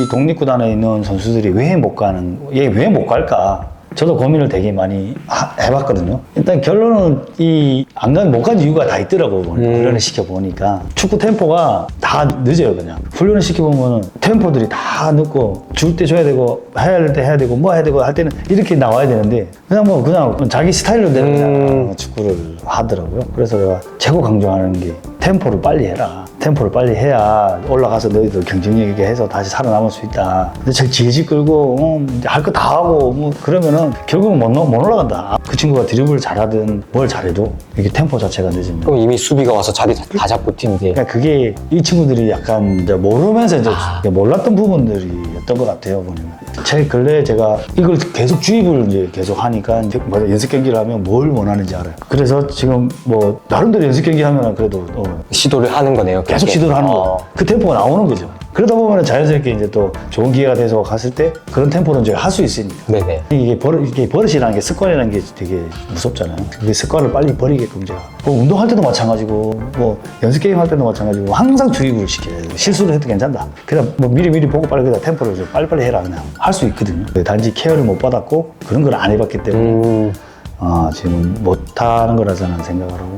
우리 독립구단에 있는 선수들이 왜 못 가는, 얘 왜 못 갈까? 저도 고민을 되게 많이 하- 해봤거든요. 일단 결론은 이안 가는 못간 이유가 다 있더라고 훈련을 시켜 보니까 축구 템포가 다 늦어요 그냥 훈련을 시켜 보면 템포들이 다 늦고 줄 때 줘야 되고 해야 할 때 해야 되고 뭐 해야 되고 할 때는 이렇게 나와야 되는데 그냥 뭐 그냥 자기 스타일로 되는 그냥 축구를 하더라고요. 그래서 내가 최고 강조하는 게 템포를 빨리 해라. 템포를 빨리 해야 올라가서 너희들 경쟁력 있게 해서 다시 살아남을 수 있다. 근데 저 지지 끌고 어, 할거 다 하고 뭐 그러면은 결국은 못, 못 올라간다. 그 친구가 드리블 잘하든 뭘 잘해도 이게 템포 자체가 늦으면 그럼 이미 수비가 와서 자리 다- 다 잡고 뛰는데 그러니까 그게 이 친구들이 약간 이제 모르면서 이제 몰랐던 부분들이었던 것 같아요 보면. 제 근래에 제가 이걸 계속 주입을 이제 계속 하니까 이제 뭐 연습 경기를 하면 뭘 원하는지 알아요. 그래서 지금 뭐 나름대로 연습 경기 하면 그래도 어, 시도를 하는 거네요. 계속 그렇게. 시도를 하는 어. 거예요. 그 템포가 나오는 거죠. 그러다 보면 자연스럽게 이제 또 좋은 기회가 돼서 갔을 때 그런 템포는 이제 할수 있으니까. 네네. 이게 버릇, 이게 버릇이라는 게 습관이라는 게 되게 무섭잖아요. 그 습관을 빨리 버리게끔 제가. 뭐 운동할 때도 마찬가지고, 뭐 연습 게임 할 때도 마찬가지고, 항상 주입을 시켜야 돼요. 실수를 해도 괜찮다. 그냥 뭐 미리 미리 보고 빨리 그냥 템포를 좀 빨리빨리 해라. 그냥 할 수 있거든요. 단지 케어를 못 받았고, 그런 걸 안 해봤기 때문에, 음, 아, 지금 못하는 거라 저는 생각을 하고.